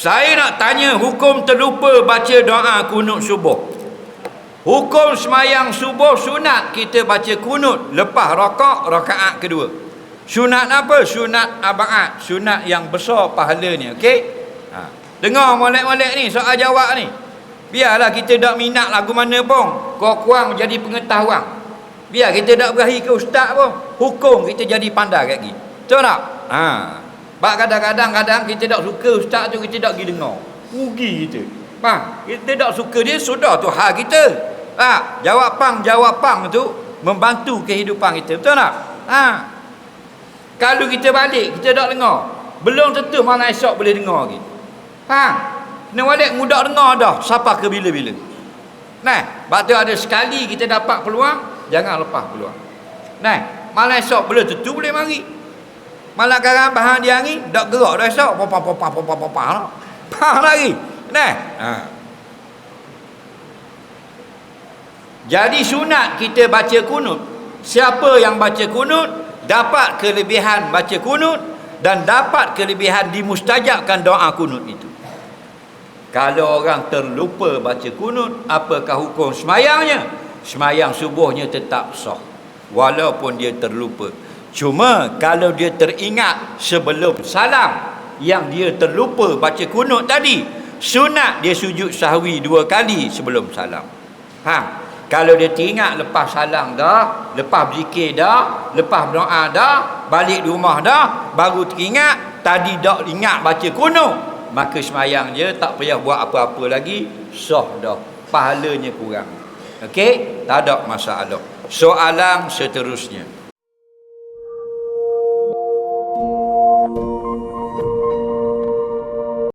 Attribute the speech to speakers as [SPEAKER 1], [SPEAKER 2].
[SPEAKER 1] Saya nak tanya hukum terlupa baca doa kunut subuh. Hukum semayang subuh sunat kita baca kunut lepas rakaat rakaat kedua. Sunat apa? Sunat abaat. Sunat yang besar pahalanya. Okey? Ha. Dengar molek-molek ni soal jawab ni. Biarlah kita tak minat lagu mana pun. Kau kurang jadi pengetahuan. Biar kita tak berahi ke ustaz pun. Hukum kita jadi pandai kat gini. Betul tak? Ha. Sebab kadang-kadang kadang kita tak suka ustaz tu kita tak pergi dengar. Rugi kita. Faham? Kita tak suka dia sudah tu hal kita. Ha. Jawab pang, jawab pang tu membantu kehidupan kita. Betul tak? Ha. Kalau kita balik, kita tak dengar. Belum tentu mana esok boleh dengar lagi. Faham? Ni balik mudah dengar dah. Siapa ke bila-bila. Nah, sebab tu ada sekali kita dapat peluang, jangan lepas peluang. Nah, malam esok belum tentu boleh mari. Malam sekarang bahan dia ni, tak gerak dah esok. Papa, papa, papa, papa. Faham lagi? Nah. Ha. Jadi sunat kita baca kunut. Siapa yang baca kunut, dapat kelebihan baca kunut dan dapat kelebihan dimustajabkan doa kunut itu. Kalau orang terlupa baca kunut, apakah hukum semayangnya? Semayang subuhnya tetap sah. Walaupun dia terlupa. Cuma kalau dia teringat sebelum salam yang dia terlupa baca kunut tadi, sunat dia sujud sahwi dua kali sebelum salam. Ha, kalau dia teringat lepas salam dah, lepas berzikir dah, lepas berdoa dah, balik rumah dah, baru teringat tadi tak ingat baca kunut, maka semayang je tak payah buat apa-apa lagi, sah dah. Pahalanya kurang. Okey? Tak ada masalah. Soalan seterusnya.